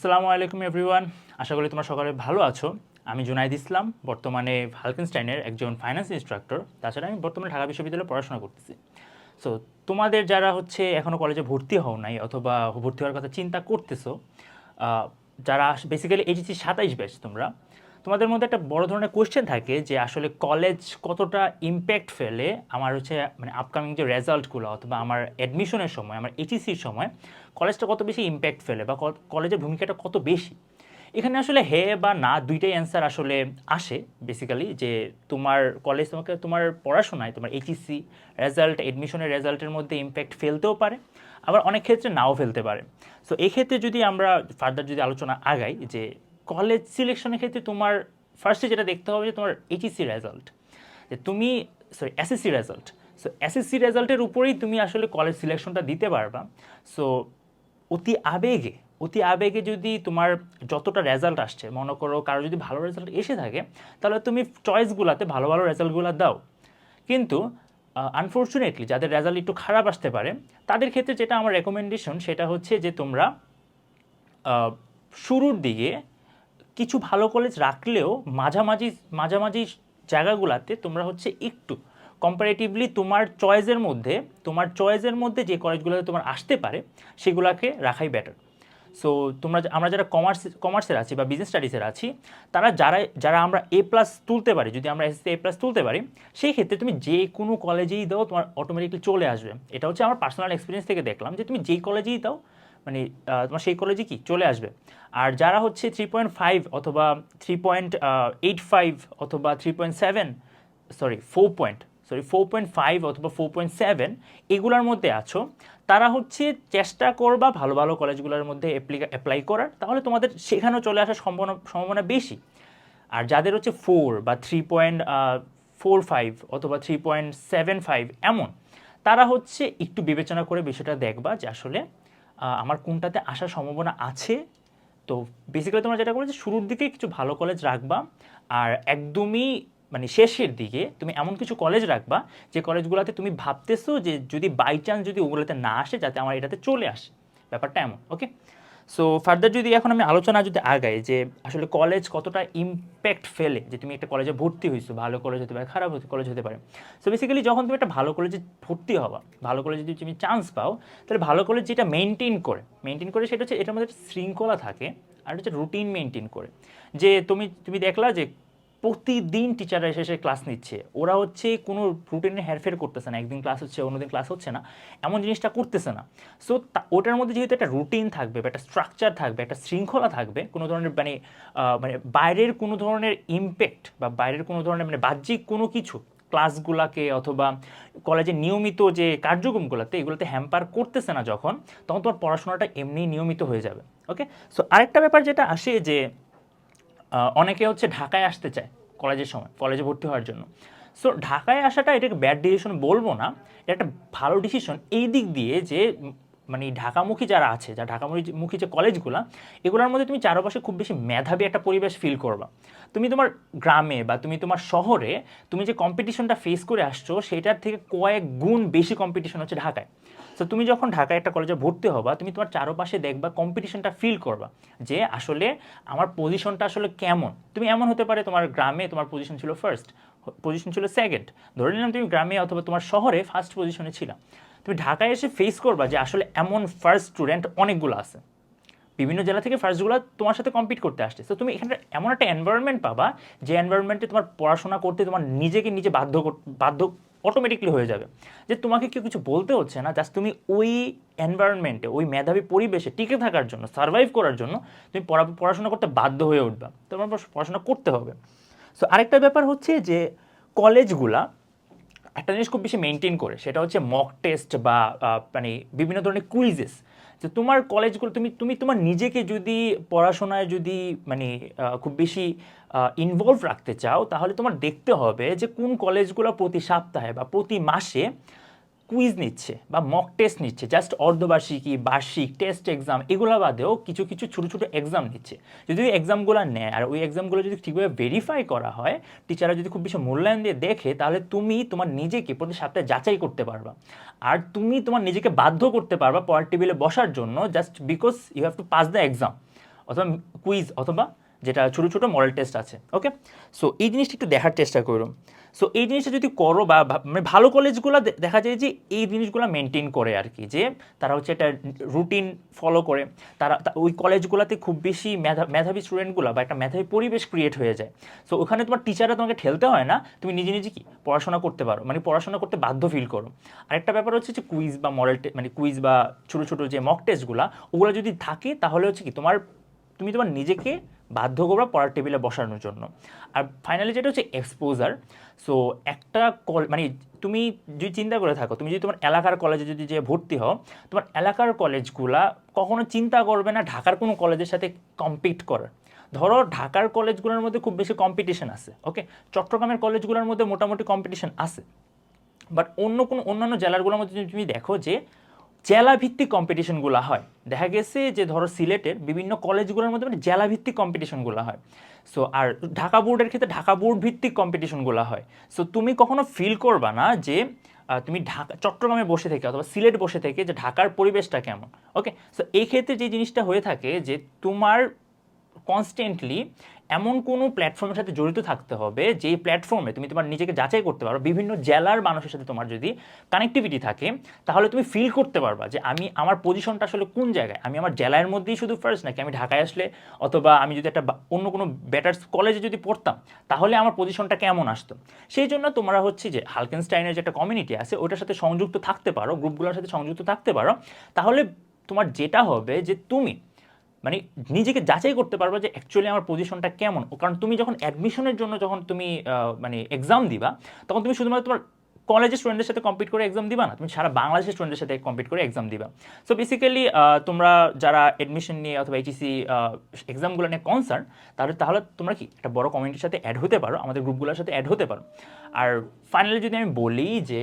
আসসালামু আলাইকুম এভরিওয়ান আশা করি তোমরা সকালে ভালো আছো। আমি জুনাইদ ইসলাম, বর্তমানে ভালকেনস্টাইনের একজন ফাইন্যান্স ইনস্ট্রাক্টর তাছাড়া আমি বর্তমানে ঢাকা বিশ্ববিদ্যালয়ে পড়াশোনা করতেছি। সো তোমাদের যারা হচ্ছে এখনও কলেজে ভর্তি হও নাই অথবা ভর্তি হওয়ার কথা চিন্তা করতেছো যারা বেসিক্যালি এইচএসি সাতাইশ ব্যাচ তোমরা তোমাদের মধ্যে একটা বড় ধরনের কোয়েশ্চেন থাকে যে আসলে কলেজ কতটা ইম্প্যাক্ট ফেলে আমার হচ্ছে মানে আপকামিং যে রেজাল্টগুলো অথবা আমার অ্যাডমিশনের সময়, আমার এইচএসসির সময় কলেজটা কত বেশি ইম্প্যাক্ট ফেলে বা কলেজের ভূমিকাটা কত বেশি? এখানে আসলে হে বা না দুইটাই অ্যান্সার আসলে আসে বেসিক্যালি যে তোমার কলেজ তোমাকে, তোমার পড়াশোনায় তোমার এইচএসসি রেজাল্ট এডমিশনের রেজাল্টের মধ্যে ইম্প্যাক্ট ফেলতেও পারে, আবার অনেক ক্ষেত্রে নাও ফেলতে পারে। সো এই ক্ষেত্রে যদি আমরা ফার্দার যদি আলোচনা আগাই যে কলেজ সিলেকশনের ক্ষেত্রে তোমার ফার্স্টে যেটা দেখতে হবে যে তোমার এইচএসসি রেজাল্ট যে তুমি sorry SSC result so SSC রেজাল্টের উপরেই তুমি আসলে কলেজ সিলেকশনটা দিতে পারবা। সো অতি আবেগে অতি আবেগে যদি তোমার যতটা রেজাল্ট আসছে, মনে করো কারও যদি ভালো রেজাল্ট এসে থাকে, তাহলে তুমি চয়েসগুলোতে ভালো ভালো রেজাল্টগুলো দাও। কিন্তু আনফর্চুনেটলি যাদের রেজাল্ট একটু খারাপ আসতে পারে, তাদের ক্ষেত্রে যেটা আমার রেকমেন্ডেশন সেটা হচ্ছে যে তোমরা শুরুর দিকে কিছু ভালো কলেজ রাখলেও মাঝামাঝি মাঝামাঝি জায়গাগুলোতে তোমরা হচ্ছে একটু কম্পারেটিভলি তোমার চয়েসের মধ্যে, তোমার চয়েসের মধ্যে যে কলেজগুলোতে তোমার আসতে পারে, সেগুলোকে রাখাই বেটার সো তোমরা আমরা যারা কমার্স কমার্সের আছি বা বিজনেস স্টাডিজের আছি, তারা যারা যারা আমরা এ প্লাস তুলতে পারি, যদি আমরা এসএসসি এ প্লাস তুলতে পারি, সেই ক্ষেত্রে তুমি যে কোনো কলেজেই দাও, তোমার অটোমেটিকলি চলে আসবে। এটা হচ্ছে আমার পার্সোনাল এক্সপিরিয়েন্স থেকে দেখলাম যে তুমি যেই কলেজেই দাও মানে তোমার সেই কলেজে কি? চলে আসবে। আর যারা হচ্ছে থ্রি পয়েন্ট ফাইভ অথবা থ্রি পয়েন্ট এইট ফাইভ অথবা three point seven sorry four point sorry four point five অথবা ফোর পয়েন্ট সেভেন এগুলোর মধ্যে আছো, তারা হচ্ছে চেষ্টা করবা ভালো ভালো কলেজগুলোর মধ্যে অ্যাপ্লাই করার। তাহলে তোমাদের সেখানেও চলে আসার সম্ভাবনা সম্ভাবনা বেশি। আর যাদের হচ্ছে ফোর বা থ্রি পয়েন্ট ফোর ফাইভ অথবা থ্রি পয়েন্ট সেভেন ফাইভ এমন, তারা হচ্ছে একটু বিবেচনা করে বিষয়টা দেখবা যে আসলে আমার কোনটাতে আসার সম্ভাবনা আছে? তো বেসিক্যালি তোমরা যেটা করেছ, শুরুর দিকে কিছু ভালো কলেজ রাখবা আর একদমই মানে শেষের দিকে তুমি এমন কিছু কলেজ রাখবা যে কলেজগুলোতে তুমি ভাবতেছো যে যদি বাই চান্স যদি ওগুলোতে না আসে, যাতে আমার এটাতে চলে আসে। ব্যাপারটা এমন ওকে সো ফার্দার যদি এখন আমি আলোচনা যদি আগাই যে আসলে কলেজ কতটা ইম্প্যাক্ট ফেলে, যে তুমি একটা কলেজে ভর্তি হয়েছো, ভালো কলেজ হতে পারে, খারাপ কলেজ হতে পারে। সো বেসিক্যালি যখন তুমি একটা ভালো কলেজে ভর্তি হবা, ভালো কলেজে যদি তুমি চান্স পাও, তাহলে ভালো কলেজ যেটা মেনটেন করে মেনটেন করে সেটা হচ্ছে এটার মধ্যে একটা শৃঙ্খলা থাকে, আর হচ্ছে রুটিন মেনটেন করে। যে তুমি তুমি দেখলা যে প্রতিদিন টিচাররা এসে এসে ক্লাস নিচ্ছে। ওরা হচ্ছে কোনো রুটিনে হেরফের করতেছে না। একদিন ক্লাস হচ্ছে, অন্যদিন ক্লাস হচ্ছে না। এমন জিনিসটা করতেছে না। সো ওটার মধ্যে যেহেতু একটা রুটিন থাকবে বা একটা স্ট্রাকচার থাকবে, একটা শৃঙ্খলা থাকবে, কোনো ধরনের মানে মানে বাইরের কোনো ধরনের ইমপ্যাক্ট বা বাইরের কোনো ধরনের মানে বাহ্যিক কোনো কিছু ক্লাসগুলাকে অথবা কলেজের নিয়মিত যে কার্যক্রমগুলোতে এগুলোতে হ্যাম্পার করতেছে না যখন, তখন তোমার পড়াশোনাটা এমনি নিয়মিত হয়ে যাবে। ওকে সো আরেকটা ব্যাপার যেটা আসে যে অনেকে হচ্ছে ঢাকায় আসতে চায় কলেজের সময়, কলেজে ভর্তি হওয়ার জন্য। সো ঢাকায় আসাটা এটাকে ব্যাড ডিসিশন বলব না, এটা একটা ভালো ডিসিশন এই দিক দিয়ে যে মানে ঢাকামুখী যারা আছে, যা ঢাকামুখী মুখী যে কলেজগুলো এগুলোর মধ্যে তুমি চারপাশে খুব বেশি মেধাবী একটা পরিবেশ ফিল করবা। তুমি তোমার গ্রামে বা তুমি তোমার শহরে তুমি যে কম্পিটিশনটা ফেস করে আসছো, সেটার থেকে কয়েক গুণ বেশি কম্পিটিশন হচ্ছে ঢাকায়। তো তুমি যখন ঢাকায় একটা কলেজে ভর্তি হবা, তুমি তোমার চারপাশে দেখবা কম্পিটিশনটা ফিল করবা যে আসলে আমার পজিশনটা আসলে কেমন। তুমি এমন হতে পারে তোমার গ্রামে তোমার পজিশন ছিল ফার্স্ট পজিশন ছিল সেকেন্ড ধরে নিলাম তুমি গ্রামে অথবা তোমার শহরে ফার্স্ট পজিশনে ছিলা। তুমি ঢাকায় এসে ফেস করবা যে আসলে এমন ফার্স্ট স্টুডেন্ট অনেকগুলো আছে। বিভিন্ন জেলা থেকে ফার্স্টগুলো তোমার সাথে কম্পিট করতে আসছে। তো তুমি এখানে এমন একটা এনভায়রনমেন্ট পাবা যে এনভায়রনমেন্টে তোমার পড়াশোনা করতে তোমার নিজেকে নিজে বাধ্য বাধ্য অটোমেটিকলি হয়ে যাবে। যে তোমাকে কেউ কিছু বলতে হচ্ছে না জাস্ট তুমি ওই এনভায়রনমেন্টে ওই মেধাবী পরিবেশে টিকে থাকার জন্য সার্ভাইভ করার জন্য তুমি পড়া- পড়াশোনা করতে বাধ্য হয়ে উঠবা। তোমার পড়াশোনা করতে হবে। সো আরেকটা ব্যাপার হচ্ছে যে কলেজগুলা একটা জিনিস খুব বেশি মেনটেন করে, সেটা হচ্ছে মক টেস্ট বা মানে বিভিন্ন ধরনের কুইজেস যে তোমার কলেজগুলো তুমি তুমি তোমার নিজেকে যদি পড়াশোনায় যদি মানে খুব বেশি ইনভলভ রাখতে চাও, তাহলে তোমার দেখতে হবে যে কোন কলেজগুলো প্রতি সপ্তাহে বা প্রতি মাসে কুইজ নিচ্ছে বা মক টেস্ট নিচ্ছে জাস্ট অর্ধবার্ষিকী, বার্ষিক টেস্ট এক্সাম এগুলো বাদেও কিছু কিছু ছোটো ছোটো এক্সাম নিচ্ছে। যদি ওই এক্সামগুলো নেয়, আর ওই এক্সামগুলো যদি ঠিকভাবে ভেরিফাই করা হয় টিচাররা যদি খুব বেশি মূল্যায়ন দিয়ে দেখে, তাহলে তুমি তোমার নিজেকে প্রতি সপ্তাহে যাচাই করতে পারবা। আর তুমি তোমার নিজেকে বাধ্য করতে পারবা পয়েন্ট টেবিলে বসার জন্য just because you have to pass the exam অথবা কুইজ অথবা যেটা ছোটো ছোটো মডেল টেস্ট আছে ওকে সো এই জিনিসটা একটু দেখার চেষ্টা করো সো এই জিনিসটা যদি করো বা মানে ভালো কলেজগুলো দেখা যায় যে এই জিনিসগুলো মেনটেন করে আর কি, যে তারা হচ্ছে একটা রুটিন ফলো করে। তারা ওই কলেজগুলোতে খুব বেশি মেধা, মেধাবী স্টুডেন্টগুলো বা একটা মেধাবী পরিবেশ ক্রিয়েট হয়ে যায়। সো ওখানে তোমার টিচাররা তোমাকে ঠেলতে হয় না, তুমি নিজে নিজে কি পড়াশোনা করতে পারো মানে পড়াশোনা করতে বাধ্য ফিল করো। আরেকটা ব্যাপার হচ্ছে যে কুইজ বা মডেল মানে কুইজ বা ছোটো ছোটো যে মক টেস্টগুলো ওগুলো যদি থাকে তাহলে হচ্ছে কি তোমার, তুমি তোমার নিজেকে বাধ্য করবা পড়ার টেবিলে বসানোর জন্য। আর ফাইনালি যেটা হচ্ছে এক্সপোজার সো একটা কল মানে তুমি যদি চিন্তা করে থাকো, তুমি যদি তোমার এলাকার কলেজে যদি যে ভর্তি হও, তোমার এলাকার কলেজগুলা কখনো চিন্তা করবে না ঢাকার কোনো কলেজের সাথে কম্পিট করার। ধরো ঢাকার কলেজগুলোর মধ্যে খুব বেশি কম্পিটিশন আছে ওকে চট্টগ্রামের কলেজগুলোর মধ্যে মোটামুটি কম্পিটিশন আছে। বাট অন্য কোনো অন্যান্য জেলাগুলোর মধ্যে তুমি দেখো যে জেলা ভিত্তিক কম্পিটিশনগুলো হয়। দেখা গেছে যে ধরো সিলেটের বিভিন্ন কলেজগুলোর মধ্যে মানে জেলা ভিত্তিক কম্পিটিশনগুলো হয়। সো আর ঢাকা বোর্ডের ক্ষেত্রে ঢাকা বোর্ড ভিত্তিক কম্পিটিশনগুলো হয়। সো তুমি কখনো ফিল করবা না যে তুমি ঢাকা, চট্টগ্রামে বসে থেকে অথবা সিলেট বসে থেকে যে ঢাকার পরিবেশটা কেমন? ওকে সো এই ক্ষেত্রে যে জিনিসটা হয়ে থাকে যে তোমার কনস্ট্যান্টলি এমন কোনো প্ল্যাটফর্মের সাথে জড়িত থাকতে হবে, যেই প্ল্যাটফর্মে তুমি তোমার নিজেকে যাচাই করতে পারো, বিভিন্ন জেলার মানুষের সাথে তোমার যদি কানেক্টিভিটি থাকে, তাহলে তুমি ফিল করতে পারবা যে আমি, আমার পজিশনটা আসলে কোন জায়গায়? আমি আমার জেলার মধ্যেই শুধু ফার্স্ট নাকি আমি ঢাকায় আসলে, অথবা আমি যদি একটা অন্য কোনো বেটার কলেজে যদি পড়তাম, তাহলে আমার পজিশনটা কেমন আসতো? সেই জন্য তোমরা হচ্ছে যে হালকেনস্টাইনের যে একটা কমিউনিটি আছে, ওটার সাথে সংযুক্ত থাকতে পারো গ্রুপগুলোর সাথে সংযুক্ত থাকতে পারো, তাহলে তোমার যেটা হবে যে তুমি মানে নিজেকে যাচাই করতে পারবে যে অ্যাকচুয়ালি আমার পজিশনটা কেমন। কারণ তুমি যখন অ্যাডমিশনের জন্য যখন তুমি মানে এক্সাম দিবা, তখন তুমি শুধুমাত্র তোমার কলেজের স্টুডেন্টের সাথে কম্পিট করে এক্সাম দিবা না। তুমি সারা বাংলাদেশের স্টুডেন্টের সাথে কম্পিট করে এক্সাম দিবা। সো বেসিক্যালি তোমরা যারা অ্যাডমিশন নিয়ে অথবা এইচএসি এক্সামগুলো নিয়ে কনসার্ন তাহলে তাহলে তোমরা কি একটা বড় কমিউনিটির সাথে অ্যাড হতে পারো, আমাদের গ্রুপগুলোর সাথে অ্যাড হতে পারো। আর ফাইনালি যদি আমি বলি যে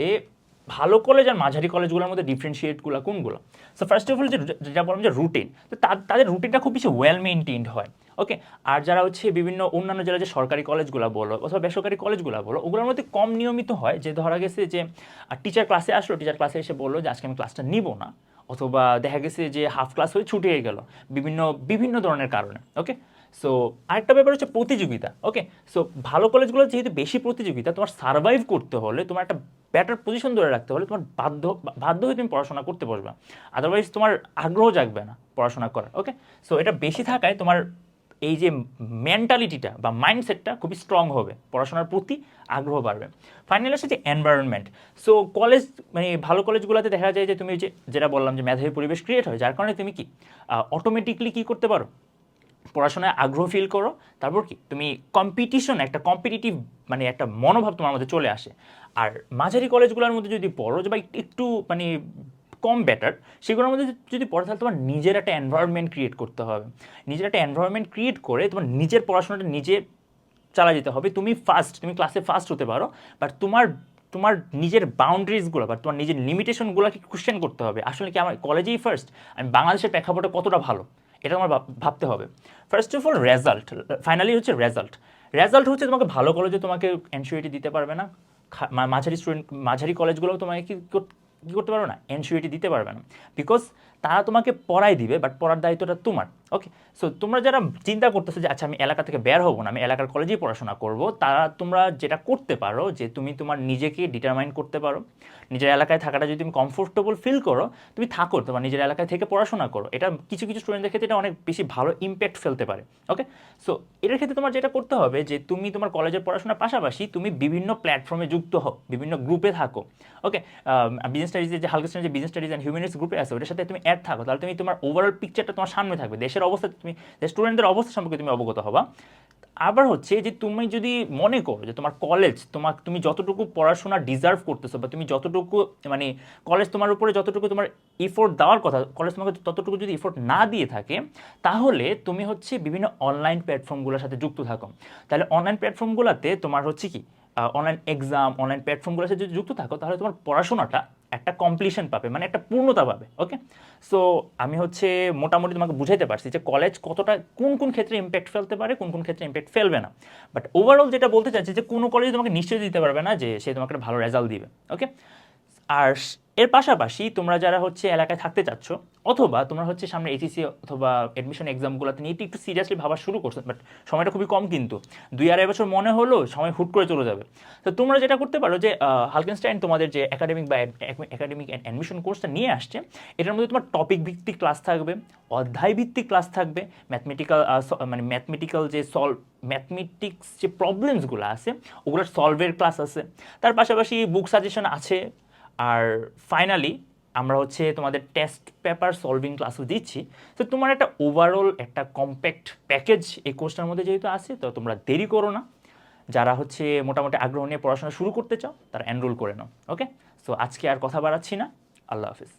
ভালো কলেজ আর মাঝারি কলেজগুলোর মধ্যে ডিফারেন্সিয়েটগুলো কোনগুলো? সো ফার্স্ট অফ অল যেটা বললাম যে রুটিন তো তাদের রুটিনটা খুব বেশি ওয়েল মেনটেন্ড হয় ওকে আর যারা হচ্ছে বিভিন্ন অন্যান্য জেলার যে সরকারি কলেজগুলো বলো অথবা বেসরকারি কলেজগুলো বলো, ওগুলোর মধ্যে কম নিয়মিত হয় যে ধরা গেছে যে টিচার ক্লাসে আসলো টিচার ক্লাসে এসে বলল যে, আজকে আমি ক্লাসটা নিব না। অথবা দেখা গেছে যে হাফ ক্লাস হয়ে ছুটে গেল, বিভিন্ন বিভিন্ন ধরনের কারণে ওকে সো আরেকটা ব্যাপার হচ্ছে প্রতিযোগিতা ওকে সো ভালো কলেজগুলো যেহেতু বেশি প্রতিযোগিতা, তোমার সার্ভাইভ করতে হলে, তোমার একটা বেটার পজিশন ধরে রাখতে হলে তোমার বাধ্য বাধ্য হয়ে তুমি পড়াশোনা করতে বসবে। আদারওয়াইজ তোমার আগ্রহ জাগবে না পড়াশোনা করার ওকে সো এটা বেশি থাকায় তোমার এই যে মেন্টালিটিটা বা মাইন্ডসেটটা খুবই স্ট্রং হবে, পড়াশোনার প্রতি আগ্রহ বাড়বে। ফাইনাল আসছে যে এনভায়রনমেন্ট সো কলেজ মানে ভালো কলেজগুলোতে দেখা যায় যে তুমি যে, যেটা বললাম যে মেধাবী পরিবেশ ক্রিয়েট হয়, যার কারণে তুমি কি অটোমেটিকলি কী করতে পারো? পড়াশোনায় আগ্রহ ফিল করো। তারপর কি? তুমি কম্পিটিশন একটা কম্পিটিটিভ মানে একটা মনোভাব তোমার মধ্যে চলে আসে। আর মাঝারি কলেজগুলোর মধ্যে যদি পড়ো বা একটু- একটু মানে কম বেটার সেগুলোর মধ্যে যদি পড়ো, তাহলে তোমার নিজের একটা এনভায়রনমেন্ট ক্রিয়েট করতে হবে। নিজের একটা এনভায়রনমেন্ট ক্রিয়েট করে তোমার নিজের পড়াশোনাটা নিজে চালা যেতে হবে। তুমি ফার্স্ট তুমি ক্লাসে ফার্স্ট হতে পারো বাট তোমার তোমার নিজের বাউন্ডারিজগুলো বা তোমার নিজের লিমিটেশনগুলোকে কোশ্চেন করতে হবে। আসলে কি আমার কলেজেই ফার্স্ট আমি বাংলাদেশের প্রেক্ষাপটে কতটা ভালো? এটা তোমার ভাবতে হবে। First of all result finally হচ্ছে রেজাল্ট রেজাল্ট হচ্ছে তোমাকে ভালো কলেজে তোমাকে এনসিউরিটি দিতে পারবে না। মাঝারি স্টুডেন্ট মাঝারি কলেজগুলো তোমাকে কি করতে পারবে না? এনসিউরিটি দিতে পারবে না। বিকজ তারা তোমাকে পড়াই দিবে বাট পড়ার দায়িত্বটা তোমার ওকে সো তোমরা যারা চিন্তা করতেছো যে আচ্ছা আমি এলাকা থেকে বের হব না, আমি এলাকার কলেজেই পড়াশোনা করব, তারা তোমরা যেটা করতে পারো যে, তুমি তোমার নিজেকে ডিটারমাইন করতে পারো। নিজের এলাকায় থাকাটা যদি তুমি কমফোর্টেবল ফিল করো, তুমি থাকো, তোমার নিজের এলাকায় থেকে পড়াশোনা করো। এটা কিছু কিছু স্টুডেন্টদের ক্ষেত্রে এটা অনেক বেশি ভালো ইম্প্যাক্ট ফেলতে পারে ওকে সো এটার ক্ষেত্রে তোমার যেটা করতে হবে যে, তুমি তোমার কলেজের পড়াশোনার পাশাপাশি তুমি বিভিন্ন প্ল্যাটফর্মে যুক্ত হও, বিভিন্ন গ্রুপে থাকো ওকে বিজনেস স্টাডিজের যে, হালকা বিজনেস স্টাডিজ অ্যান্ড হিউম্যানিটিস গ্রুপে আছে, ওটার সাথে তুমি থাকো, তাহলে তুমি তোমার ওভারঅল পিকচারটা তোমার সামনে থাকবে। দেশের অবস্থা, তুমি স্টুডেন্টদের অবস্থা সম্পর্কে তুমি অবগত হবা। আবার হচ্ছে যে তুমি যদি মনে করো যে তোমার কলেজ তোমার, তুমি যতটুকু পড়াশোনা ডিজার্ভ করতেছো বা তুমি যতটুকু মানে কলেজ তোমার উপরে যতটুকু তোমার ইফোর্ট দেওয়ার কথা কলেজ তোমাকে ততটুকু যদি এফোর্ট না দিয়ে থাকে, তাহলে তুমি হচ্ছে বিভিন্ন অনলাইন প্ল্যাটফর্মগুলোর সাথে যুক্ত থাকো। তাহলে অনলাইন প্ল্যাটফর্মগুলোতে তোমার হচ্ছে কি অনলাইন এক্সাম অনলাইন প্ল্যাটফর্মগুলোর সাথে যদি যুক্ত থাকো, তাহলে তোমার পড়াশোনাটা একটা কমপ্লিশন পাবে মানে একটা পূর্ণতা পাবে ওকে সো আমি হচ্ছে মোটামুটি তোমাকে বুঝাইতে পারছি যে কলেজ কতটা, কোন কোন ক্ষেত্রে ইম্প্যাক্ট ফেলতে পারে, কোন কোন ক্ষেত্রে ইম্প্যাক্ট ফেলবে না। বাট ওভারঅল যেটা বলতে চাচ্ছি যে কোনো কলেজ তোমাকে নিশ্চয়ই দিতে পারবে না যে সে তোমাকে ভালো রেজাল্ট দিবে ওকে আর এর পাশাপাশি তোমরা যারা হচ্ছে এলাকায় থাকতে চাচ্ছ, অথবা তোমরা হচ্ছে সামনে এইচএসসি অথবা অ্যাডমিশন এক্সামগুলোতে নিয়ে একটু সিরিয়াসলি ভাবা শুরু করছ বাট সময়টা খুবই কম কিন্তু। দুই আড়াই বছর মনে হলো সময় হুট করে চলে যাবে। তো তোমরা যেটা করতে পারো যে হালকেনস্টাইন তোমাদের যে একাডেমিক বা একাডেমিক অ্যাডমিশন কোর্সটা নিয়ে আসছে, এটার মধ্যে তোমার টপিক ভিত্তিক ক্লাস থাকবে, অধ্যায় ভিত্তিক ক্লাস থাকবে ম্যাথমেটিক্যাল মানে ম্যাথমেটিক্যাল যে সলভ ম্যাথমেটিক্স যে প্রবলেমসগুলো আছে ওগুলোর সলভের ক্লাস আছে। তার পাশাপাশি বুক সাজেশন আছে আর ফাইনালি আমরা হচ্ছে তোমাদের টেস্ট পেপার সলভিং ক্লাসও দিচ্ছি। তো তোমার একটা ওভারঅল একটা কম্প্যাক্ট প্যাকেজ এই কোর্সটার মধ্যে যেহেতু আছে, তো তোমরা দেরি করো না। যারা হচ্ছে মোটামুটি আগ্রহ নিয়ে পড়াশোনা শুরু করতে চাও, তারা এনরোল করে নাও ওকে সো আজকে আর কথা বাড়াচ্ছি না। আল্লাহ হাফিজ।